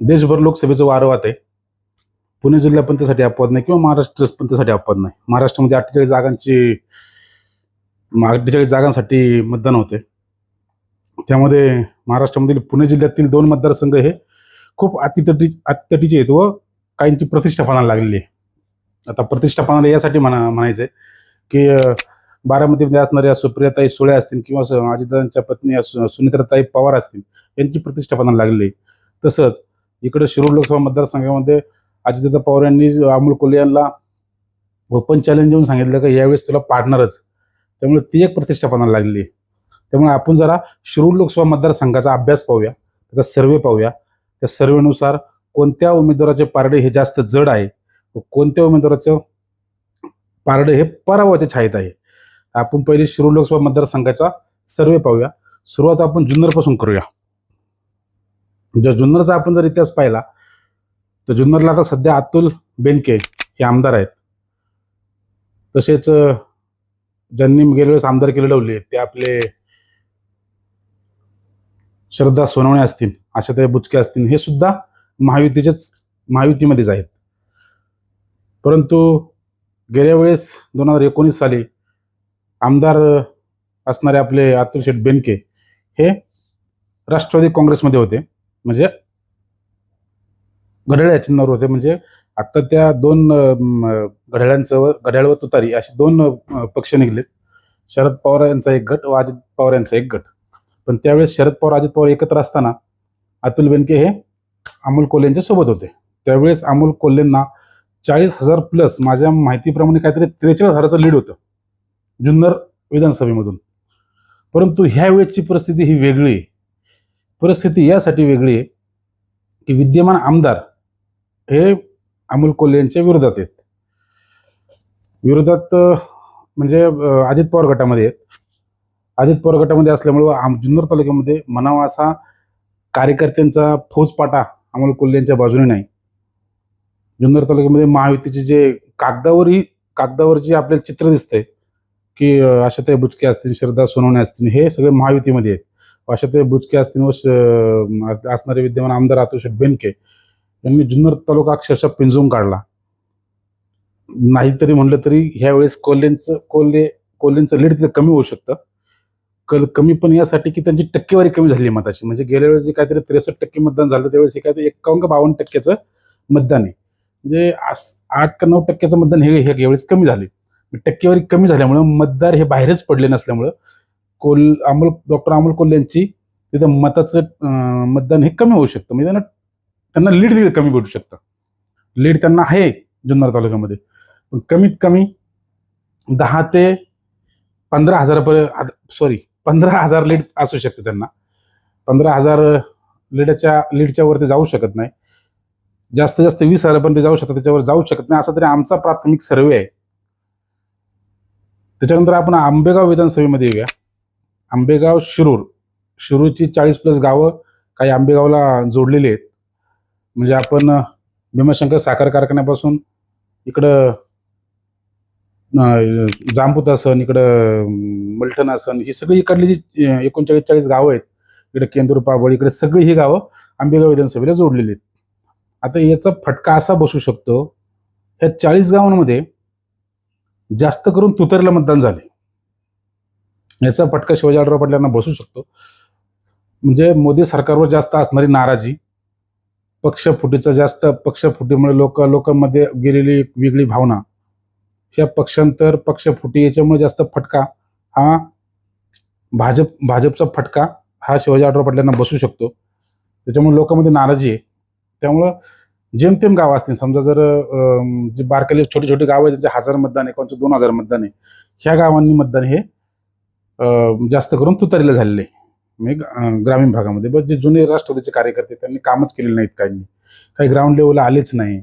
देशभर लोकसभेचं वारं वाहत आहे पुणे जिल्हा पण त्यासाठी अपवाद नाही किंवा महाराष्ट्र पण त्यासाठी अपवाद नाही. महाराष्ट्रामध्ये अठ्ठेचाळीस जागांची अठ्ठेचाळीस जागांसाठी मतदान होते त्यामध्ये महाराष्ट्रामधील पुणे जिल्ह्यातील दोन मतदारसंघ हे खूप अतितटी अतितटीचे आहेत व काहींची प्रतिष्ठा पणाला लागलेली आहे. आता प्रतिष्ठापनाला यासाठी म्हणा म्हणायचं आहे की बारामतीमध्ये असणाऱ्या सुप्रियाताई सुळे असतील किंवा स- अजितदादांच्या पत्नी सु- सुनित्राताई पवार असतील यांची प्रतिष्ठा पणाला लागलेली तसंच इकडे शिरूर लोकसभा मतदारसंघामध्ये अजितदादा पवार यांनी अमोल कोल्हे यांना ओपन चॅलेंज देऊन सांगितलं की यावेळेस तुला पाडणारच. त्यामुळे ती एक प्रतिष्ठापना लागली. आहे त्यामुळे आपण जरा शिरूर लोकसभा मतदारसंघाचा अभ्यास पाहूया त्याचा सर्वे पाहूया. त्या सर्वेनुसार कोणत्या उमेदवाराचे पारडे हे जास्त जड आहे? कोणत्या उमेदवाराचं पारडे हे पराभवाच्या छायेत आहे? आपण पहिले शिरूर लोकसभा मतदारसंघाचा सर्वे पाहूया. सुरुवात आपण जुन्नरपासून करूया. जर जुन्नरचा आपण जर इतिहास पाहिला तर जुन्नरला आता सध्या अतुल बेनके हे आमदार आहेत. तसेच ज्यांनी गेल्या वेळेस आमदार केले लावले ते आपले श्रद्धा सोनवणे असतील आशाताई बुचके असतील हे सुद्धा महायुतीचेच महायुतीमध्येच आहेत. परंतु गेल्या वेळेस दोन हजार एकोणीस साली आमदार असणारे आपले अतुल शेठ बेनके हे राष्ट्रवादी काँग्रेसमध्ये होते. म्हणजे घड्याळ चिन्हावर होते. म्हणजे आता त्या दोन अं, घड्याळांचं व घड्याळ व तुतारी असे दोन पक्ष निघलेत. शरद पवार यांचा एक गट व अजित पवार यांचा एक गट. पण त्यावेळेस शरद पवार अजित पवार एकत्र असताना अतुल बेनके हे अमोल कोल्हे यांच्या सोबत होते. त्यावेळेस अमोल कोल्हेंना चाळीस हजार प्लस माझ्या माहितीप्रमाणे काहीतरी त्रेचाळीस हजाराचं लीड होतं. जुन्नर विधानसभेमधून. परंतु ह्या वेळेची परिस्थिती ही वेगळी आहे. परिस्थिती यासाठी वेगळी आहे की विद्यमान आमदार हे अमोल कोल्हे यांच्या विरोधात आहेत. विरोधात म्हणजे अजित पवार गटामध्ये आहेत. अजित पवार गटामध्ये असल्यामुळं आम जुन्नर तालुक्यामध्ये म्हणावा असा कार्यकर्त्यांचा फौजपाटा अमोल कोल्हे यांच्या बाजूने नाही. जुन्नर तालुक्यामध्ये महायुतीचे जे कागदावरही कागदावर जे आपल्याला चित्र दिसतंय की अं, आशाताई बुचके असतील श्रद्धा सोनवणे असतील हे सगळे महायुतीमध्ये आहेत. आशाताई बुचके असतील व असणारे विद्यमान आमदार आतुष बेनके यांनी जुन्नर तालुका अक्षरशः पिंजून काढला. नाहीतरी म्हणलं तरी ह्यावेळेस कोल्हेंचं कोल्हे कोल्हेंचं लीड तिथं कमी होऊ शकतं. कल कमी पण यासाठी की त्यांची टक्केवारी कमी झाली मताची. म्हणजे गेल्या वेळेस जे काहीतरी त्रेसष्ट टक्के मतदान झालं त्यावेळेस हे काहीतरी एकावन्न का बावन्न टक्क्याचं मतदान आहे. म्हणजे आठ का नऊ टक्क्याचं मतदान हे हे यावेळेस कमी झाले. टक्केवारी कमी झाल्यामुळं मतदार हे बाहेरच पडले नसल्यामुळं कोल अमोल डॉक्टर अमोल कोल्हे यांची तिथं मताचं मतदान हे कमी होऊ शकतं. म्हणजे त्यांना त्यांना लीड तिथे कमी भेटू शकतं. लीड त्यांना आहे जुन्नर तालुक्यामध्ये. पण कमीत कमी दहा ते पंधरा हजारापर्यंत सॉरी पंधरा हजार लीड असू शकते त्यांना. पंधरा हजार लीडच्या लीडच्या वरती जाऊ शकत नाही. जास्त जास्त वीस हजारापर्यंत जाऊ शकतात त्याच्यावर जाऊ शकत नाही. असा तरी आमचा प्राथमिक सर्वे आहे. त्याच्यानंतर आपण आंबेगाव विधानसभेमध्ये येऊया. आंबेगाव शिरूर. शिरूरची चाळीस प्लस गावं काही आंबेगावला जोडलेली आहेत. म्हणजे आपण भीमाशंकर साखर कारखान्यापासून इकडं अं, जांबूत इकडं अं, मलठण ही सगळी इकडली जी एकोणचाळीस चाळीस गावं आहेत. इकडे केंदूर पाबळ इकडे सगळी ही गावं आंबेगाव विधानसभेला जोडलेली आहेत. आता याचा फटका असा बसू शकतो ह्या चाळीस गावांमध्ये जास्त करून तुतरला मतदान झाले याचा फटका शिवाजी आढराव पाटलांना बसू शकतो. म्हणजे मोदी सरकारवर जास्त असणारी नाराजी पक्षफुटीचा जास्त पक्षफुटीमुळे लोक लोकांमध्ये गेलेली एक वेगळी भावना ह्या पक्षांतर पक्षफुटी याच्यामुळे जास्त फटका हा भाजप भाजपचा फटका हा शिवाजी आढराव पाटलांना बसू शकतो. त्याच्यामुळे लोकांमध्ये नाराजी आहे. त्यामुळं जेमतेम गाव असतील समजा जर जे बारकाली छोटी छोटी गावं आहेत त्यांचे हजार मतदान आहे कोणतं दोन हजार मतदान आहे ह्या गावांनी मतदान हे जास्त करून तुतारीला झालेले म्हणजे ग्रामीण भागामध्ये. बस जे जुने राष्ट्रवादीचे कार्यकर्ते त्यांनी कामच केलेले नाहीत काहींनी. काही ग्राउंड लेवलला आलेच नाही.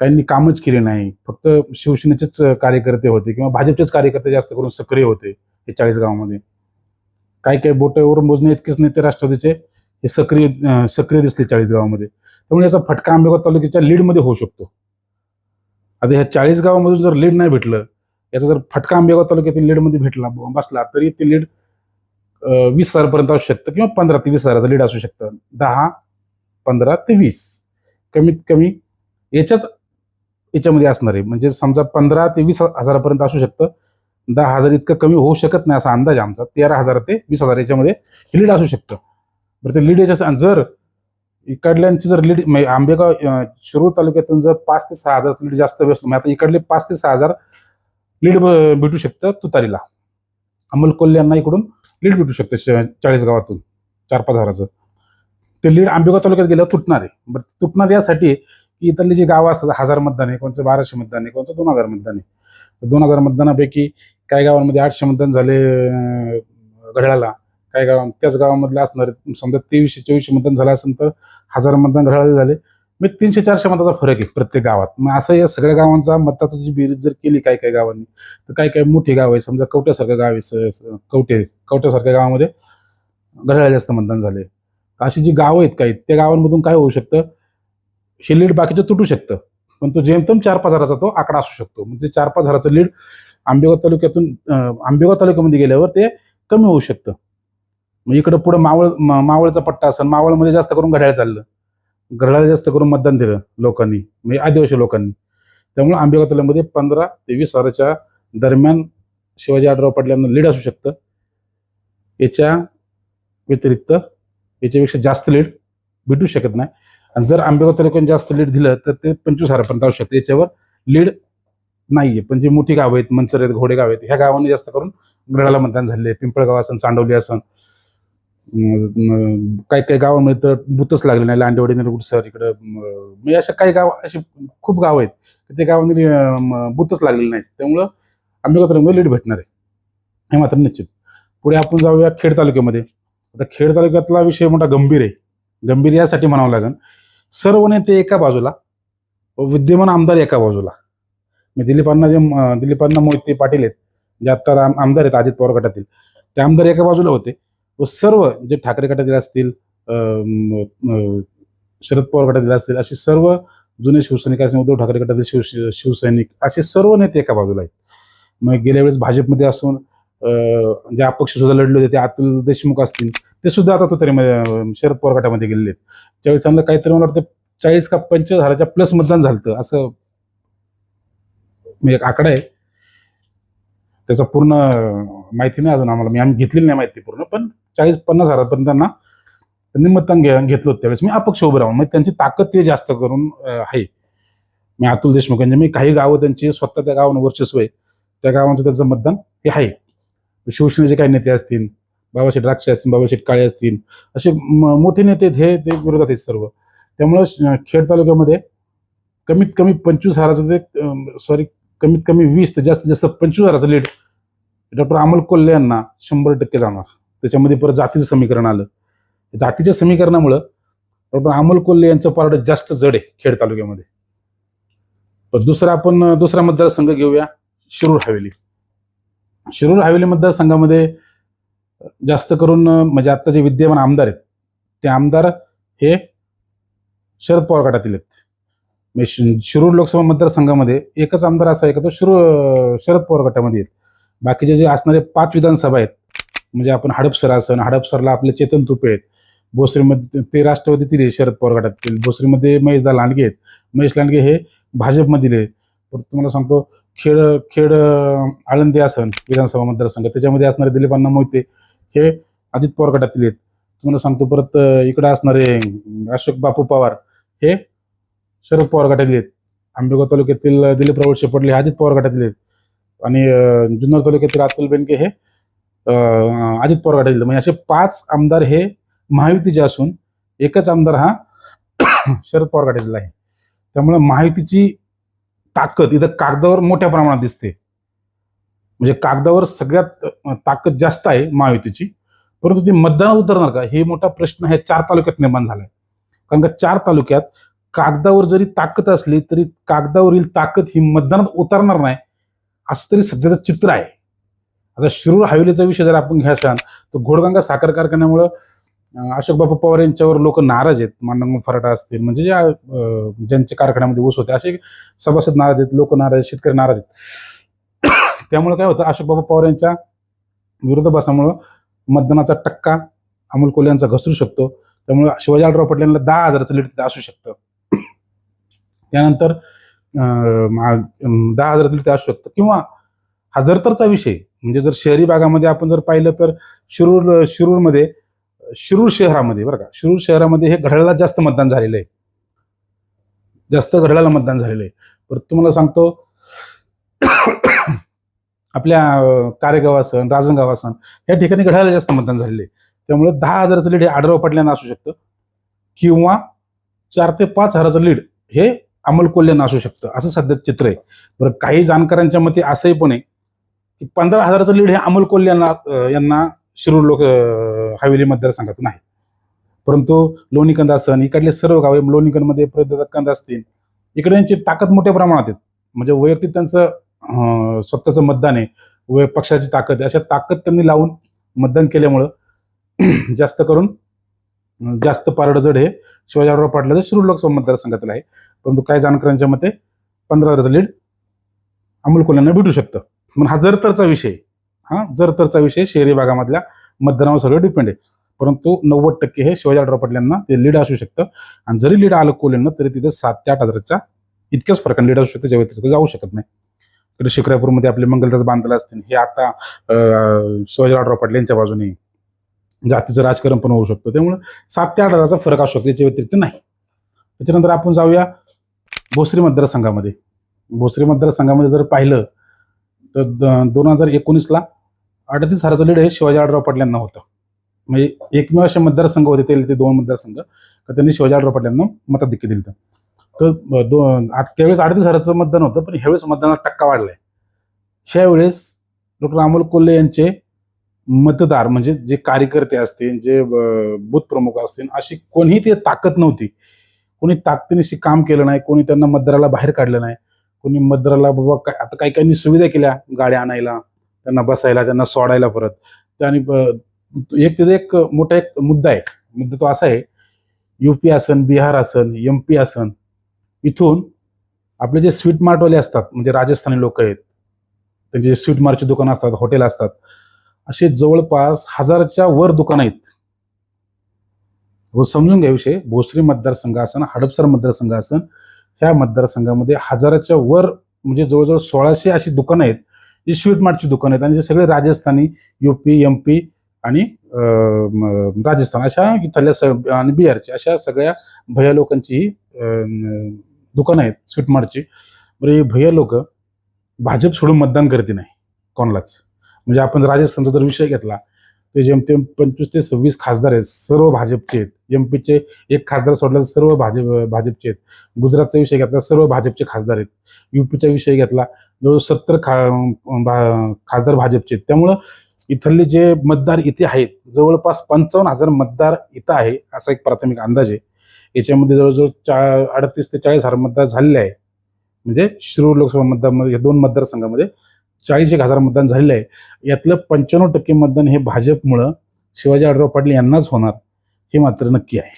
काहींनी कामच केले नाही. फक्त शिवसेनेचेच कार्यकर्ते होते किंवा भाजपचेच कार्यकर्ते जास्त करून सक्रिय होते हे चाळीस गावामध्ये. काही काही बोटावर मोजणे इतकेच नाही ते राष्ट्रवादीचे. हे सक्रिय सक्रिय दिसले चाळीस गावामध्ये. त्यामुळे याचा फटका आंबेगाव तालुक्याच्या लीडमध्ये होऊ शकतो. आता ह्या चाळीस गावामधून जर लीड नाही भेटलं याचा जर फटका आंबेगाव तालुक्यातील लीडमध्ये भेटला बसला तरी ते लीड वीस हजारपर्यंत असू शकतं किंवा पंधरा ते वीस हजाराचं लीड असू शकतं. दहा पंधरा ते वीस. कमीत कमी याच्याच याच्यामध्ये असणार आहे. म्हणजे समजा पंधरा ते वीस हजारापर्यंत असू शकतं. दहा हजार इतकं कमी होऊ शकत नाही असा अंदाज आमचा. तेरा हजार ते वीस हजार याच्यामध्ये लीड असू शकतं. बरं ते लीड याच्या जर इकडल्यांची जर लीड म्हणजे आंबेगाव शिरूर तालुक्यातून जर पाच ते सहा हजारचं लीड जास्त व्यस्त म्हणजे आता इकडले पाच ते सहा हजार लीड भेटू शकतं तुतारीला. अमोल कोल्हे यांना इकडून लीड भेटू शकतं श- चाळीस गावातून चार पाच हजाराचं. ते लीड आंबेगाव तालुक्यात गेल्यावर तुटणार. आहे बरं तुटणार यासाठी की इथली जी गावं असतात हजार मतदान आहे कोणतं बाराशे मतदान आहे कोणतं दोन हजार मतदान आहे. दोन हजार मतदानापैकी काही गावांमध्ये आठशे मतदान झाले घड्याळाला. काही गावां त्याच गावामधले असणार समजा तेवीसशे चोवीसशे मतदान झालं असेल तर हजार मतदान घड्याळाला झाले. मी तीनशे चारशे मताचा फरक आहे प्रत्येक गावात. मग असं या सगळ्या गावांचा मताची जी बेरीज जर केली काही काही गावांनी तर काही काही मोठी गाव आहे समजा कवट्यासारखं गाव आहे स- कवटे कवट्यासारख्या गावामध्ये घड्याळ जास्त मतदान झाले अशी जी गावं आहेत काही त्या गावांमधून काय होऊ शकतं? हे लीड बाकीचं तुटू शकतं. पण तो जेमतेम चार पाच हजाराचा तो आकडा असू शकतो. म्हणजे चार पाच हजाराचं लीड आंबेगाव तालुक्यातून आंबेगाव तालुक्यामध्ये गेल्यावर ते कमी होऊ शकतं. मग इकडं पुढं मावळ मा- मावळचा पट्टा असेल मावळमध्ये जास्त करून घड्याळ चाललं. घराला जास्त करून मतदान दिलं लोकांनी म्हणजे आदिवासी लोकांनी. त्यामुळे आंबेगाव तालुक्यामध्ये पंधरा ते वीस हजाराच्या दरम्यान शिवाजी आढराव पाटलांना लीड असू शकतं. याच्या व्यतिरिक्त याच्यापेक्षा जास्त लीड भेटू शकत नाही. आणि जर आंबेगाव तालुक्यात जास्त लीड दिलं तर ते पंचवीस हजारापर्यंत असू शकतं. याच्यावर लीड नाहीये. पण जे मोठी गावं आहेत मंचर आहेत घोडेगाव आहेत ह्या गावांनी जास्त करून गडाला मतदान झाले पिंपळगाव असन चांडवली असन काही काही गावामध्ये तर बुतच लागले नाही. लांडेवाडी निरगुटसर इकडं म्हणजे अशा काही गाव अशी खूप गाव आहेत ते गावामध्ये बुतच लागलेले नाहीत. त्यामुळं आंबेगाव लीड भेटणार आहे. हे मात्र निश्चित. पुढे आपण जाऊया खेड तालुक्यामध्ये. आता खेड तालुक्यातला विषय मोठा गंभीर आहे. गंभीर यासाठी म्हणावं लागेल. सर्व नेते एका बाजूला विद्यमान आमदार एका बाजूला. मी दिलीपांना जे दिलीपांना मोहिते पाटील आहेत जे आता आमदार आहेत अजित पवार गटातील. ते आमदार एका बाजूला होते. व सर्व जे ठाकरे गटातील असतील अं, शरद पवार गटातील असतील असे सर्व जुने शिवसैनिक असतील उद्धव ठाकरे गटातील शिव शिवसैनिक असे सर्व नेते एका बाजूला आहेत. मग गेल्या वेळेस भाजपमध्ये असून जे अपक्ष सुद्धा लढले होते ते अतुल देशमुख असतील ते सुद्धा आता तो तरी शरद पवार गटामध्ये गेलेले आहेत. त्यावेळेस त्यांना काहीतरी मला वाटतं चाळीस का पंचवीस हजाराच्या प्लस मतदान झालं असं एक आकडा आहे. त्याचा पूर्ण माहिती नाही अजून आम्हाला मी आम्ही घेतलेली नाही माहिती पूर्ण पण चाळीस पन्नास हजारापर्यंत त्यांना त्यांनी मतदान घे घेतलं होतं त्यावेळेस. मी अपक्ष उभं राहून म्हणजे त्यांची ताकद ते जास्त करून आहे. मी अतुल देशमुख यांचे मी काही गावं त्यांची स्वतः त्या गावानं वर्चस्व आहे. त्या गावांचं त्यांचं मतदान हे आहे. शिवसेनेचे काही नेते असतील बाबाशेठ द्राक्षे असतील बाबाशेठ काळे असतील असे मोठे नेते हे ते विरोधात आहेत सर्व. त्यामुळं खेड तालुक्यामध्ये कमीत कमी पंचवीस हजाराचं ते सॉरी कमीत कमी वीस ते जास्तीत जास्त पंचवीस हजाराचं लीड डॉक्टर अमोल कोल्हे यांना शंभर टक्के जाणार. त्याच्यामध्ये परत जातीचं समीकरण आलं. जातीच्या समीकरणामुळं डॉक्टर अमोल कोल्हे यांचं पारड जास्त जड आहे खेड तालुक्यामध्ये. दुसरा आपण दुसरा मतदारसंघ घेऊया शिरूर हवेली. शिरूर हवेली मतदारसंघामध्ये जास्त करून म्हणजे आता जे विद्यमान आमदार आहेत ते आमदार हे शरद पवार गटातील आहेत. म्हणजे शिरूर लोकसभा मतदारसंघामध्ये एकच आमदार असा आहे का तो शिरूर शरद पवार गटामध्ये आहेत. बाकीचे जे असणारे पाच विधानसभा आहेत म्हणजे आपण हडपसर असन हडपसरला आपले चेतन तुपे आहेत. भोसरीमध्ये ते राष्ट्रवादीतील आहे शरद पवार गटातील. भोसरीमध्ये महेशदा लांडगे आहेत. महेश लांडगे हे भाजपमधील आहे परत तुम्हाला सांगतो खेड खेड आळंदी आसन विधानसभा मतदारसंघ. त्याच्यामध्ये असणारे दिलीप अण्णा मोहिते हे अजित पवार गटातील आहेत. तुम्हाला सांगतो परत इकडे असणारे अशोक बापू पवार हे शरद पवार गटातील आहेत. आंबेगाव तालुक्यातील दिलीप राऊत शेपटले हे अजित पवार गटातील आहेत. आणि जुन्नर तालुक्यातील अतुल बेनके हे अजित पवार गटातील. म्हणजे असे पाच आमदार हे महायुतीचे असून एकच आमदार हा शरद पवार गटातील आहे. त्यामुळे महायुतीची ताकद इथं कागदावर मोठ्या प्रमाणात दिसते. म्हणजे कागदावर सगळ्यात ताकद जास्त आहे महायुतीची. परंतु ती मतदानात उतरणार का? हे मोठा प्रश्न आहे. चार तालुक्यात निर्माण झालाय. कारण का चार तालुक्यात कागदावर जरी ताकद असली तरी कागदावरील ताकद ही मतदानात उतरणार नाही असं तरी सध्याचं चित्र आहे. आता शिरूर हवेलीचा विषय जर आपण घ्यासान तर घोडगंगा साखर कारखान्यामुळं अशोकबाबा अशोक बापू पवार यांच्यावर लोक नाराज आहेत. मांडंग फराटा असतील म्हणजे ज्या ज्यांच्या कारखान्यामध्ये ऊस होते असे सभासद नाराज आहेत लोक नाराज आहेत शेतकरी नाराज आहेत. त्यामुळे काय होतं अशोक बापू पवार यांच्या विरोधाभासामुळं मतदानाचा टक्का अमोल कोल्हे यांचा घसरू शकतो. त्यामुळे शिवाजी आढळराव पाटील यांना दहा हजाराचं लीड असू शकतं. त्यानंतर अं, दहा हजारातील लिटर ते असू शकतं. किंवा हा विषय म्हणजे जर शहरी भागामध्ये आपण जर पाहिलं तर शिरूर शिरूरमध्ये शिरूर शहरामध्ये बरं का शिरूर शहरामध्ये हे घड्याळाला जास्त मतदान झालेलं आहे. जास्त घड्याळाला मतदान झालेलं आहे. परत तुम्हाला सांगतो आपल्या कारेगावासन कारेगाव असन राजनगाव असन या ठिकाणी घड्याळाला जास्त मतदान झालेलं आहे. त्यामुळे दहा हजाराचं लीड हे आढळराव पडल्यानं असू शकतं किंवा चार ते पाच हजाराचं लीड हे अमोल असू शकतं. असं सध्या चित्र आहे. बरं काही जाणकारांच्या मते असंही पण आहे की पंधरा हजाराचं लीड हे अमोल कोल्हे यांना यांना शिरूर लोक हवेली मतदारसंघातून आहे. परंतु लोणीकंद असन इकडले सर्व गावे लोणीकंदमध्ये कंद असतील. इकडे यांची ताकद मोठ्या प्रमाणात आहेत. म्हणजे वैयक्तिक त्यांचं स्वतःचं मतदान आहे. व पक्षाची ताकद आहे. अशा ताकद त्यांनी लावून मतदान केल्यामुळं जास्त करून जास्त पारडजड हे शिवाजीराव पाटलाचं शिरूर लोकसभा मतदारसंघातील आहे. परंतु काही जाणकारांच्या मते पंधरा हजाराचं लीड अमोल कोल्ह्यांना भेटू शकतं. म्हणून हा जर तरचा विषय. हा जर तरचा विषय शहरी भागामधल्या मतदानावर सगळं डिपेंड आहे. परंतु नव्वद टक्के हे शिवाजी आढळराव ते लीड असू शकतं. आणि जरी लीड आलं कोल्यांना तरी तिथे सात ते आठ हजाराच्या इतक्याच फरकाने लीड असू शकतं ज्या व्यतिरिक्त जाऊ शकत नाही. इकडे शिक्रापूरमध्ये आपले मंगलदास बांधला असतील हे आता अं, शिवाजी आढळराव पाटील यांच्या बाजूने जातीचं राजकारण पण होऊ शकतं. त्यामुळे सात ते आठ हजाराचा फरक असू शकतो याच्या व्यतिरिक्त नाही. त्याच्यानंतर आपण जाऊया भोसरी मतदारसंघामध्ये. भोसरी मतदारसंघामध्ये जर पाहिलं तर द- दोन हजार एकोणीसला अडतीस हजाराचं लीड हे शिवाजी आडराव पाटलांना होतं. म्हणजे एकमेव असे मतदारसंघ होते ते ते दोन मतदारसंघ. तर त्यांनी शिवाजी आडराव पाटील मताधिक्य दिलं तर दोन त्यावेळेस अडतीस हजाराचं मतदान होतं पण ह्यावेळेस मतदानाचा टक्का वाढलाय. ह्यावेळेस डॉक्टर अमोल कोल्हे यांचे मतदार म्हणजे जे कार्यकर्ते असतील जे ब- बूथ प्रमुख असतील अशी कोणीही ते ताकद नव्हती. कोणी ताकदीनिशी काम केलं नाही कोणी त्यांना मतदाराला बाहेर काढलं नाही. कोणी मद्राला बाबा काय आता काही काही सुविधा केल्या गाड्या आणायला त्यांना बसायला त्यांना सोडायला परत. त्याने एक तिथे एक मोठा एक मुद्दा आहे. मुद्दा तो असा आहे युपी असन बिहार असन एम पी असन इथून आपले जे स्वीट मार्टवाले असतात म्हणजे राजस्थानी लोक आहेत त्यांचे जे स्वीट मार्टची दुकानं असतात हॉटेल असतात असे जवळपास हजारच्या वर दुकानं आहेत. हो समजून घ्या विषय भोसरी मतदारसंघ असन हडपसर मतदारसंघ असन ह्या मतदारसंघामध्ये हजाराच्या वर म्हणजे जवळजवळ सोळाशे अशी दुकानं आहेत. जी स्वीट मार्टची दुकानं आहेत. आणि जे सगळे राजस्थानी युपी एम पी आणि राजस्थान अशा इथल्या स आणि बिहारची अशा सगळ्या भया लोकांची दुकानं आहेत स्वीट मार्टची. बरं हे भैया लोक भाजप सोडून मतदान करते नाही. कोणालाच. म्हणजे आपण राजस्थानचा जर विषय घेतला ते जेमतेम पंचवीस ते सव्वीस खासदार आहेत सर्व भाजपचे आहेत. एम पीचे एक खासदार सोडला तर सर्व भाजप भाजपचे आहेत. गुजरातचा विषय घेतला सर्व भाजपचे खासदार आहेत. युपीचा विषय घेतला जवळ सत्तर खा भा- खासदार भाजपचे आहेत. त्यामुळं इथले जे मतदार इथे आहेत जवळपास पंचावन्न हजार मतदार इथं आहे असा एक प्राथमिक अंदाज आहे. याच्यामध्ये जवळजवळ चा अडतीस ते चाळीस हजार मतदार झालेले आहे. म्हणजे शिरूर लोकसभा मतदारमध्ये या दोन मतदारसंघामध्ये चाळीस एक हजार मतदान झालेलं आहे. यातलं पंच्याण्णव टक्के मतदान हे भाजपमुळं शिवाजी आढराव पाटील यांनाच होणार हे मात्र नक्की आहे.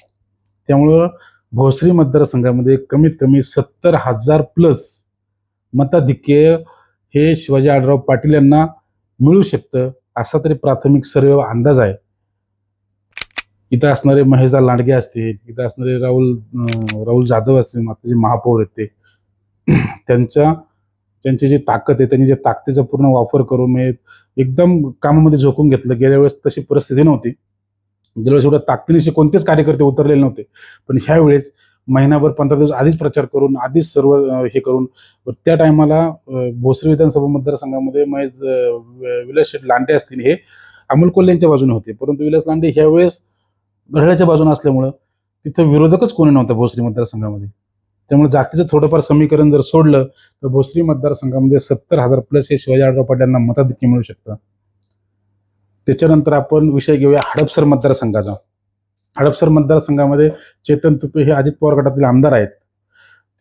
त्यामुळं भोसरी मतदारसंघामध्ये कमीत कमी सत्तर हजार प्लस मताधिक्य हे शिवाजी आढराव पाटील यांना मिळू शकतं असा तरी प्राथमिक सर्व अंदाज आहे. इथं असणारे महेशदा लांडगे असतील इथं असणारे राहुल राहुल जाधव असतील आता जे महापौर आहेत ते. त्यांच्या त्यांची जी ताकद आहे त्यांनी जे ताकदीचा पूर्ण वापर करून मी एकदम कामामध्ये झोकून घेतलं. गेल्या वेळेस तशी परिस्थिती नव्हती. गेल्या वेळेस एवढ्या ताकदीनिशी कोणतेच कार्यकर्ते उतरलेले नव्हते. पण ह्यावेळेस महिनाभर पंधरा दिवस आधीच प्रचार करून आधीच सर्व हे करून त्या टायमाला भोसरी विधानसभा मतदारसंघामध्ये महेश विलास शेठ लांडे असतील हे अमोल कोल्हे यांच्या बाजूने होते. परंतु विलास लांडे ह्यावेळेस घड्याळ्याच्या बाजूने असल्यामुळं तिथं विरोधकच कोणी नव्हतं भोसरी मतदारसंघामध्ये. त्यामुळे जातीचं थोडंफार समीकरण जर सोडलं तर भोसरी मतदारसंघामध्ये सत्तर हजार प्लस हे शिवाजी आढळराव पाटील यांना मताधिक्य मिळू शकतं. त्याच्यानंतर आपण विषय घेऊया हडपसर मतदारसंघाचा. हडपसर मतदारसंघामध्ये चेतन तुपे हे अजित पवार गटातील आमदार आहेत.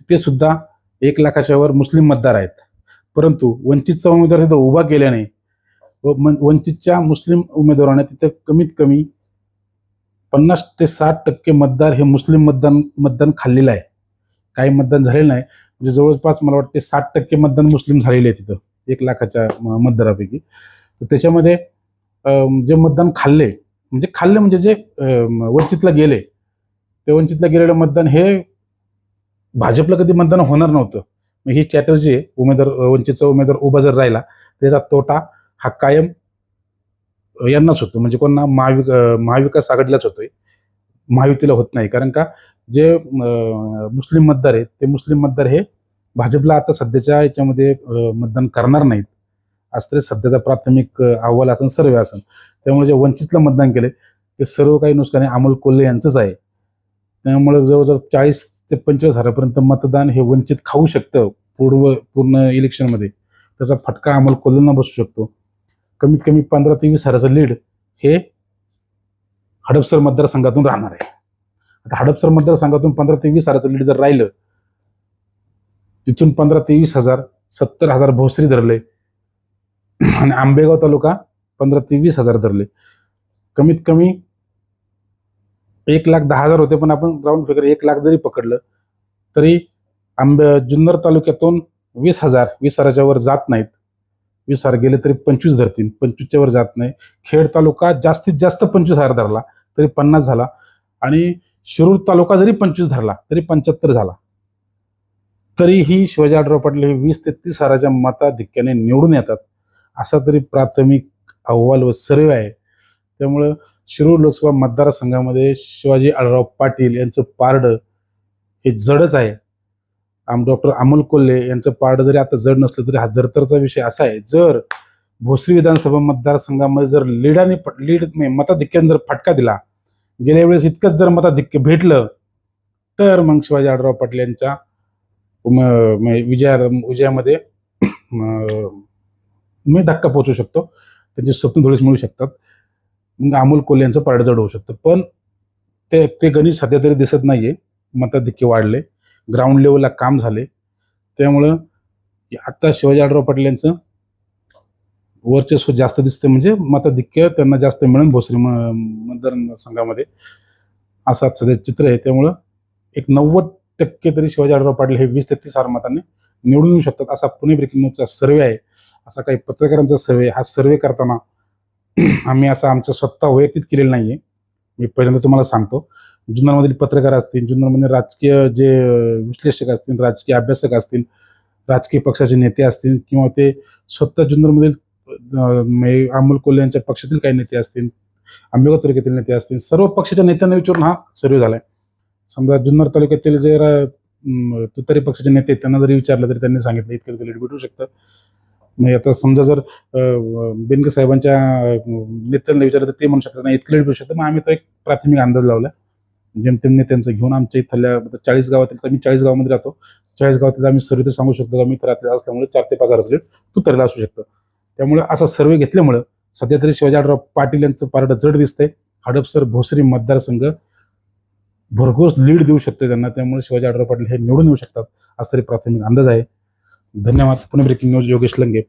ते सुद्धा एक लाखाच्या वर मुस्लिम मतदार आहेत. परंतु वंचितचा उमेदवार तिथं उभा केल्याने व वंचितच्या मुस्लिम उमेदवाराने तिथं कमीत कमी पन्नास ते साठ टक्के मतदार हे मुस्लिम मतदान मतदान खाल्लेलं आहे. काही मतदान झालेलं नाही. म्हणजे जवळपास मला वाटते साठ टक्के मतदान मुस्लिम झालेले आहे तिथं. एक लाखाच्या मतदारापैकी. तर त्याच्यामध्ये जे मतदान खाल्ले म्हणजे खाल्ले म्हणजे जे वंचितला गेले ते वंचितला गेलेलं मतदान हे भाजपला कधी मतदान होणार नव्हतं. मग ही चॅटर्जी उमेदवार वंचितचा उमेदवार उभा जर राहिला त्याचा तोटा हा कायम यांनाच होतो. म्हणजे कोणा महाविक महाविकास आघाडीलाच होतोय. महायुतीला होत नाही. कारण का? जे मुस्लिम मतदार आहेत ते मुस्लिम मतदार हे भाजपला आता सध्याच्या याच्यामध्ये मतदान करणार नाहीत. आज तरी सध्याचा प्राथमिक अहवाल असेल सर्वे असेल त्यामुळे जे वंचितला मतदान केले ते सर्व काही नुकसान अमोल कोल्हे यांचंच आहे. त्यामुळे जवळजवळ चाळीस ते पंचवीस हजारापर्यंत मतदान हे वंचित खाऊ शकतं पूर्व पूर्ण इलेक्शनमध्ये. त्याचा फटका अमोल कोल्हेंना बसू शकतो. कमीत कमी पंधरा ते वीस हजाराचं लीड हे हडपसर मतदारसंघातून राहणार आहे. आता हडपसर मतदारसंघातून पंधरा ते वीस हजाराचं लीड जर राहिलं तिथून पंधरा ते वीस हजार सत्तर हजार भोसरी धरले. आणि आंबेगाव तालुका पंधरा ते वीस हजार धरले. कमीत कमी एक लाख दहा हजार होते पण आपण ग्राउंड फिगर एक लाख जरी पकडलं तरी आंबे जुन्नर तालुक्यातून वीस हजार वीस हजाराच्या वर जात नाहीत. वीस हजार गेले तरी पंचवीस धरतील पंचवीसच्या वर जात नाही. खेड तालुका जास्तीत जास्त पंचवीस हजार धरला तरी पन्नास झाला. आणि शिरूर तालुका जरी पंचवीस धरला तरी पंच्याहत्तर झाला. तरीही शिवाजी आढराव पाटील हे वीस ते तीस हजाराच्या मताधिक्याने निवडून येतात असा तरी प्राथमिक अहवाल व सर्वे आहे. त्यामुळं शिरूर लोकसभा मतदारसंघामध्ये शिवाजी आढराव पाटील यांचं पारडं हे जडच आहे. आम डॉक्टर अमोल कोल्हे यांचं पारड जरी आता जड नसलं तरी हा जरतरचा विषय असा आहे. जर भोसरी विधानसभा मतदारसंघामध्ये जर लीडाने लीड मताधिक्याने जर फटका दिला गेल्या वेळेस इतकंच जर मताधिक्य भेटलं तर मग शिवाजी आढराव पाटील यांच्या विजया विजयामध्ये मी धक्का पोहोचू शकतो. त्यांचे स्वप्न थोडीच मिळू शकतात. मग अमोल कोल्हे यांचं पाडजड होऊ शकतं. पण ते ते गणित सध्या तरी दिसत नाहीये. मताधिक्य वाढले. ग्राउंड लेवलला काम झाले. त्यामुळं आता शिवाजी आढराव पाटील यांचं वर्चस्व जास्त दिसते म्हणजे मताधिक्य त्यांना जास्त मिळेल भोसरी म- मतदारसंघामध्ये असं सध्या चित्र आहे. त्यामुळं एक नव्वद टक्के तरी शिवाजी आढराव पाटील हे वीस ते तीस हजार मतांनी निवडून येऊ शकतात. असा पुणे ब्रेकिंग न्यूजचा सर्वे आहे. असा काही पत्रकारांचा सर्वे हा सर्वे करताना आम्ही असा आमचा स्वतः वैयक्तिक केलेला आहे मी पहिल्यांदा तुम्हाला सांगतो. जुन्नरमधील पत्रकार असतील जुन्नरमधील राजकीय जे विश्लेषक असतील राजकीय अभ्यासक असतील राजकीय पक्षाचे नेते असतील किंवा ते स्वतः जुन्नरमधील अमोल कोल्हे यांच्या पक्षातील काही नेते असतील आंबेगाव तालुक्यातील नेते असतील सर्व पक्षाच्या नेत्यांना विचारून हा सर्वे झालाय. समजा जुन्नर तालुक्यातील जे तुतारी पक्षाचे नेते त्यांना जरी विचारलं तरी त्यांनी सांगितलं इतकं लीड भेटू शकतं. मग आता समजा जर अं, बेनके साहेबांच्या नेत्यांना विचारलं तर ते म्हणू शकतात नाही इतकं भेटू शकतं. मग आम्ही तो एक प्राथमिक अंदाज लावला जेमतेम नेत्यांचं घेऊन आमच्या इथल्या चाळीस गावातील तर मी चाळीस गावामध्ये राहतो. चाळीस गावातील आम्ही सर्व सांगू शकतो का मी तर असल्यामुळे चार ते पाच हजार लीड तुतारीला असू शकतं. त्यामुळे असा सर्वे घेतल्यामुळं सध्या तरी शिवाजीराव पाटील यांचं पारडं जड दिसतंय. हडपसर भोसरी मतदारसंघ भरघोस लीड देऊ शकतो त्यांना. त्यामुळे शिवाजी आढराव पाटील हे निवडून येऊ शकतात. आज तरी प्राथमिक अंदाज आहे. धन्यवाद. Pune breaking news Yogesh Lange.